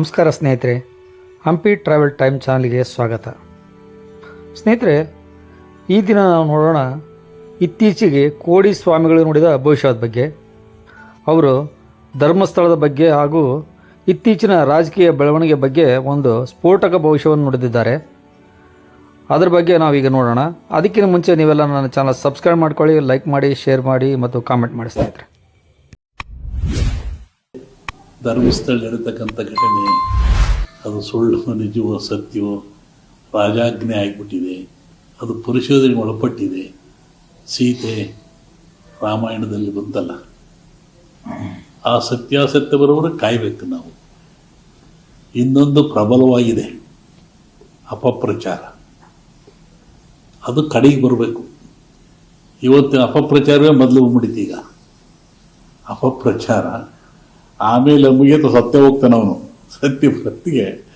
ನಮಸ್ಕಾರ ಸ್ನೇಹಿತರೆ, Hampi travel time ಚಾನಲ್ಗೆ ಸ್ವಾಗತ. ಸ್ನೇಹಿತರೆ, ಈ ದಿನ ನಾವು ನೋಡೋಣ ಇತ್ತೀಚೆಗೆ ಕೋಡಿ ಸ್ವಾಮಿಗಳು ನೋಡಿದ ಭವಿಷ್ಯದ ಬಗ್ಗೆ, ಅವರು ಧರ್ಮಸ್ಥಳದ ಬಗ್ಗೆ ಹಾಗೂ ಇತ್ತೀಚಿನ ರಾಜಕೀಯ ಬೆಳವಣಿಗೆ ಬಗ್ಗೆ ಒಂದು ಸ್ಫೋಟಕ ಭವಿಷ್ಯವನ್ನು ನುಡಿದಿದ್ದಾರೆ. ಅದರ ಬಗ್ಗೆ ನಾವೀಗ ನೋಡೋಣ. ಅದಕ್ಕಿಂತ ಮುಂಚೆ ನೀವೆಲ್ಲ ನನ್ನ ಚಾನಲ್ ಸಬ್ಸ್ಕ್ರೈಬ್ ಮಾಡ್ಕೊಳ್ಳಿ, ಲೈಕ್ ಮಾಡಿ, ಶೇರ್ ಮಾಡಿ ಮತ್ತು ಕಾಮೆಂಟ್ ಮಾಡಿ ಸ್ನೇಹಿತರೆ. ಧರ್ಮಸ್ಥಳ ನಡೀತಕ್ಕಂಥ ಘಟನೆ, ಅದು ಸುಳ್ಳು, ನಿಜವೋ ಸತ್ಯವೋ, ರಾಜಾಜ್ಞೆ ಆಗಿಬಿಟ್ಟಿದೆ. ಅದು ಪರಿಶೋಧನೆಗೆ ಒಳಪಟ್ಟಿದೆ. ಸೀತೆ ರಾಮಾಯಣದಲ್ಲಿ ಬಂತಲ್ಲ. ಆ ಸತ್ಯಾಸತ್ಯ ಬರೋವರೆಗೆ ಕಾಯಬೇಕು ನಾವು. ಇನ್ನೊಂದು ಪ್ರಬಲವಾಗಿದೆ ಅಪಪ್ರಚಾರ. ಅದು ಕಡೆಗೆ ಬರಬೇಕು. ಇವತ್ತಿನ ಅಪಪ್ರಚಾರವೇ ಮೊದಲು ಬಂದ್ಬಿಡಿತೀಗ ಅಪಪ್ರಚಾರ ಆಮೇಲೆ ಮುಗಿಯತ ಸತ್ಯ ಹೋಗ್ತಾನೆ ಅವನು. ಸತ್ಯ ಭಕ್ತಿಗೆ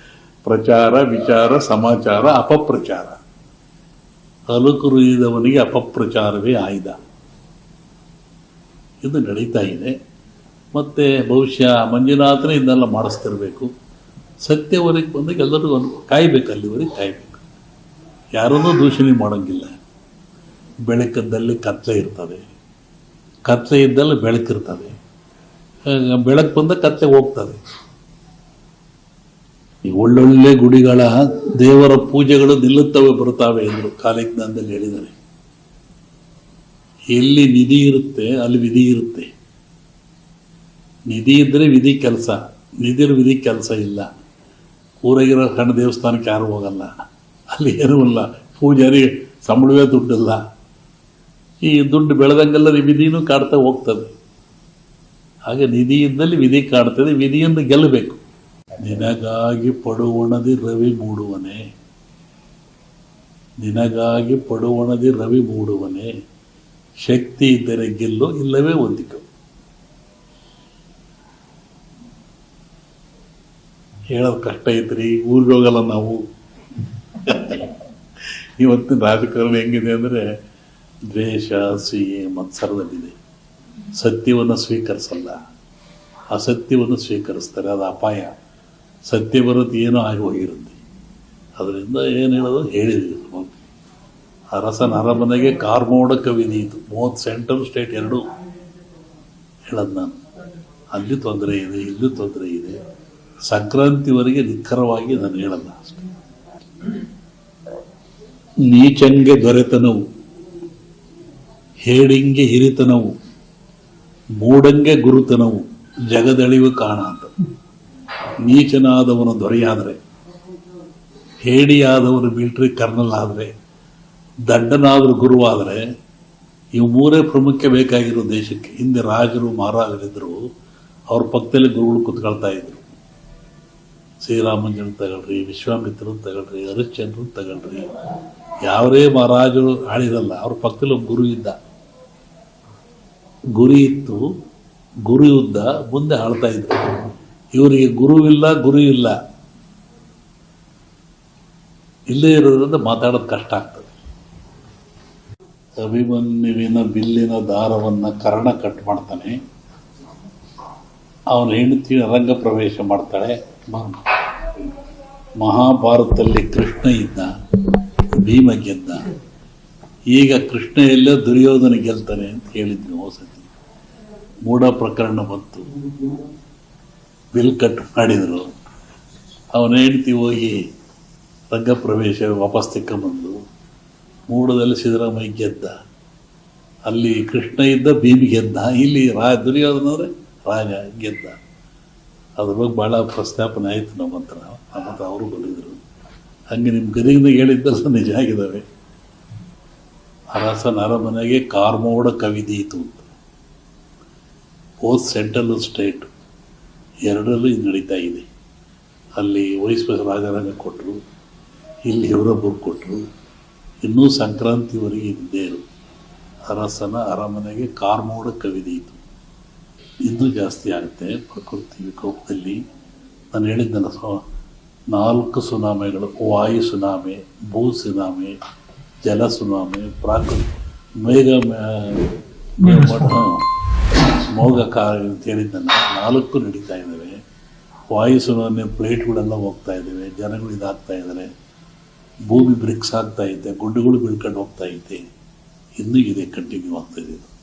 ಪ್ರಚಾರ, ವಿಚಾರ, ಸಮಾಚಾರ, ಅಪಪ್ರಚಾರ. ಹಲುಕುರಿದವನಿಗೆ ಅಪಪ್ರಚಾರವೇ ಆಯ್ದ ಇದು ನಡೀತಾ ಇದೆ. ಮತ್ತು ಬಹುಶಃ ಮಂಜುನಾಥನೇ ಇದನ್ನೆಲ್ಲ ಮಾಡಿಸ್ತಿರಬೇಕು. ಸತ್ಯವರೆಗೆ ಬಂದಾಗ ಎಲ್ಲರಿಗೂ ಒಂದು ಕಾಯ್ಬೇಕು, ಅಲ್ಲಿವರೆಗೆ ಕಾಯಬೇಕು. ಯಾರನ್ನೂ ದೂಷಣೆ ಮಾಡೋಂಗಿಲ್ಲ. ಬೆಳಕದ್ದಲ್ಲಿ ಕತ್ಲೆ ಇರ್ತದೆ. ಕತ್ಲೆ ಇದ್ದಲ್ಲಿ ಬೆಳಕಿರ್ತದೆ. ಬೆಳಕು ಬಂದ ಕತ್ತೆ ಹೋಗ್ತದೆ. ಈ ಒಳ್ಳೊಳ್ಳೆ ಗುಡಿಗಳ ದೇವರ ಪೂಜೆಗಳು ನಿಲ್ಲುತ್ತವೆ ಬರುತ್ತವೆ ಎಂದರು ಕಾಲಜ್ಞಾನದಲ್ಲಿ ಹೇಳಿದ್ದಾರೆ. ಎಲ್ಲಿ ನಿಧಿ ಇರುತ್ತೆ, ಅಲ್ಲಿ ವಿಧಿ ಇರುತ್ತೆ. ನಿಧಿ ಇದ್ದರೆ ವಿಧಿ ಕೆಲಸ ನಿಧಿ ವಿಧಿ ಕೆಲಸ ಇಲ್ಲ. ಊರಾಗಿರೋ ಸಣ್ಣ ದೇವಸ್ಥಾನಕ್ಕೆ ಯಾರು ಹೋಗಲ್ಲ. ಅಲ್ಲಿ ಏನೂ ಇಲ್ಲ. ಪೂಜಾರಿ ಸಂಬಳವೇ ದುಡ್ಡಿಲ್ಲ. ಈ ದುಡ್ಡು ಬೆಳೆದಂಗೆಲ್ಲ ವಿಧಿನೂ ಕಾಡ್ತಾ ಹೋಗ್ತದೆ. ಹಾಗೆ ನಿಧಿ ಇದ್ದಲ್ಲಿ ವಿಧಿ ಕಾಡ್ತದೆ, ವಿಧಿಯಿಂದ ಗೆಲ್ಲಬೇಕು. ನಿನಗಾಗಿ ಪಡುವಣದಿ ರವಿ ಮೂಡುವನೆ. ನಿನಗಾಗಿ ಪಡುವಣದಿ ರವಿ ಮೂಡುವನೆ. ಶಕ್ತಿ ಇದ್ದರೆ ಗೆಲ್ಲು, ಇಲ್ಲವೇ ಹೊಂದಿಕೋ. ಹೇಳೋದು ಕಷ್ಟ ಐತ್ರಿ ಊರಿಗೆ ಹೋಗಲ್ಲ ನಾವು. ಇವತ್ತಿನ ರಾಜಕಾರಣ ಹೆಂಗಿದೆ ಅಂದರೆ ದ್ವೇಷ, ಸಿಹಿ, ಮತ್ಸರದಲ್ಲಿದೆ. ಸತ್ಯವನ್ನು ಸ್ವೀಕರಿಸಲ್ಲ. ಅಸತ್ಯವನ್ನು ಸ್ವೀಕರಿಸ್ತಾರೆ, ಅದು ಅಪಾಯ. ಸತ್ಯ ಬರೋದು ಏನೋ ಆಗಿ ಹೋಗಿರುತ್ತೆ. ಅದರಿಂದ ಏನು ಹೇಳೋದು? ಹೇಳಿದ್ವಿ ಅರಸನ ಅರಮನೆಗೆ ಕಾರ್ಮೋಡ ಕವಿದಿ ಇದು ಮೂವತ್ತು ಸೆಂಟ್ರಲ್ ಸ್ಟೇಟ್ ಎರಡು. ಹೇಳೋದು ನಾನು. ಅಲ್ಲಿ ತೊಂದರೆ ಇದೆ, ಇಲ್ಲೂ ತೊಂದರೆ ಇದೆ. ಸಂಕ್ರಾಂತಿವರೆಗೆ ನಿಖರವಾಗಿ ನಾನು ಹೇಳಲ್ಲ ಅಷ್ಟೇ. ನೀಚಂಗೆ ದೊರೆತನವು. ಹೇಡಿಂಗೆ ಹಿರಿತನವು. ಮೂಡಂಗೆ ಗುರುತನವು, ಜಗದಳಿವು ಕಾಣ ಅಂತ. ನೀಚನಾದವನು ದೊರೆಯಾದರೆ, ಹೇಡಿಯಾದವನು ಮಿಲಿಟರಿ ಕರ್ನಲ್ ಆದರೆ, ದಂಡನಾದರೂ ಗುರುವಾದರೆ ಇವು ಮೂರೇ ಪ್ರಮುಖ ಬೇಕಾಗಿರೋ ದೇಶಕ್ಕೆ ಹಿಂದೆ ರಾಜರು ಮಹಾರಾಜರಿದ್ದರು ಅವ್ರ ಪಕ್ಕದಲ್ಲಿ ಗುರುಗಳು ಕುತ್ಕೊಳ್ತಾ ಇದ್ರು. ಶ್ರೀರಾಮಂಜನ್ ತಗೊಳ್ರಿ ವಿಶ್ವಾಮಿತ್ರ ತಗೊಳ್ರಿ ಹರಿಶ್ಚಂದ್ರನ್ ತಗೊಳ್ರಿ, ಯಾವರೇ ಮಹಾರಾಜರು ಆಳಿರಲ್ಲ, ಅವ್ರ ಪಕ್ಕದಲ್ಲಿ ಗುರು ಇದ್ದ. ಗುರಿ ಇತ್ತು, ಗುರು ಯುದ್ಧ ಮುಂದೆ ಆಳ್ತಾ ಇದ್ರು. ಇವರಿಗೆ ಗುರುವಿಲ್ಲ ಗುರು ಇಲ್ಲ ಇಲ್ಲೇ ಇರೋದ್ರಿಂದ ಮಾತಾಡೋದು ಕಷ್ಟ ಆಗ್ತದೆ. ಅಭಿಮನ್ಯುವಿನ ಬಿಲ್ಲಿನ ದಾರವನ್ನು ಕರ್ಣ ಕಟ್ ಮಾಡ್ತಾನೆ. ಅವನ ಹೆಂಡತಿ ರಂಗ ಪ್ರವೇಶ ಮಾಡ್ತಾಳೆ. ಮಹಾಭಾರತದಲ್ಲಿ ಕೃಷ್ಣ ಇದ್ದ, ಭೀಮ ಗೆದ್ದ. ಈಗ ಕೃಷ್ಣ ಎಲ್ಲೋ ದುರ್ಯೋಧನ ಗೆಲ್ತಾನೆ ಅಂತ ಹೇಳಿದ್ವಿ ಹೋಸತಿ ಮೂಢ ಪ್ರಕರಣ ಬಂತು. ಬಿಲ್ ಕಟ್ ಮಾಡಿದರು. ಅವನ ಹೆಂಡತಿ ಹೋಗಿ ರಂಗ ಪ್ರವೇಶ ವಾಪಸ್ ತೆಕ್ಕೊಂಬಂದು ಮೂಡದಲ್ಲಿ ಸಿದ್ದರಾಮಯ್ಯ ಗೆದ್ದ. ಅಲ್ಲಿ ಕೃಷ್ಣ ಇದ್ದ, ಭೀಮಿ ಗೆದ್ದ. ಇಲ್ಲಿ ರಾ ದುರ್ಯೋಧನಂದರೆ ರಾಜ ಗೆದ್ದ. ಅದ್ರ ಬಗ್ಗೆ ಭಾಳ ಪ್ರಸ್ತಾಪನೆ ಆಯಿತು ನಮ್ಮ ಹತ್ರ. ನಮ್ಮ ಹತ್ರ ಅವರು ಬಂದಿದ್ದರು ಹಂಗೆ ನಿಮ್ಮ ಗದಗಿನಾಗ ಹೇಳಿದ್ದಲ್ಲ ನಿಜ ಆಗಿದ್ದಾವೆ ಅರಸನ ಅರಮನೆಗೆ ಕಾರ್ಮೋಡ ಕವಿದೀತು ಅಂತ. ಬೋತ್ ಸೆಂಟ್ರಲ್ ಸ್ಟೇಟ್ ಎರಡರಲ್ಲೂ ಇದು ನಡೀತಾ ಇದೆ. ಅಲ್ಲಿ ವೈಸ್ ರಾಜಾರಾಮ ಕೊಟ್ಟರು ಇಲ್ಲಿ ಇವರೊಬ್ಬರು ಕೊಟ್ಟರು ಇನ್ನೂ ಸಂಕ್ರಾಂತಿವರೆಗೆ ಇದ್ದೇರು ಅರಸನ ಅರಮನೆಗೆ ಕಾರ್ಮೋಡ ಕವಿದೀತು ಇನ್ನೂ ಜಾಸ್ತಿ ಆಗುತ್ತೆ ಪ್ರಕೃತಿ ವಿಕೋಪದಲ್ಲಿ. ನಾನು ಹೇಳಿದ್ದೆನ ಸೊ ನಾಲ್ಕು ಸುನಾಮೆಗಳು ವಾಯು ಸುನಾಮಿ ಭೂ ಸುನಾಮಿ ಜಲ ಸುನಾಮಿ ಪ್ರಾಕೃತಿ ಮೇಘ ಮೇ- ಮೋಡ ಮೋಗ ಕಾರ್ಯ ಅಂತ ನಾಲ್ಕು ನಡೀತಾ ಇದ್ದಾವೆ ವಾಯುಸುನೇ ಪ್ಲೇಟ್ಗಳೆಲ್ಲ ಹೋಗ್ತಾ ಇದ್ದಾವೆ ಜನಗಳು ಇದಾಗ್ತಾ ಇದ್ದಾರೆ ಭೂಮಿ ಬ್ರಿಕ್ಸ್ ಆಗ್ತಾ ಇದೆ ಗುಡ್ಡುಗಳು ಬೀಳ್ಕೊಂಡು ಹೋಗ್ತಾ ಐತೆ. ಇನ್ನೂ ಇದೆ ಕಂಟಿನ್ಯೂ ಆಗ್ತಾ ಇದು.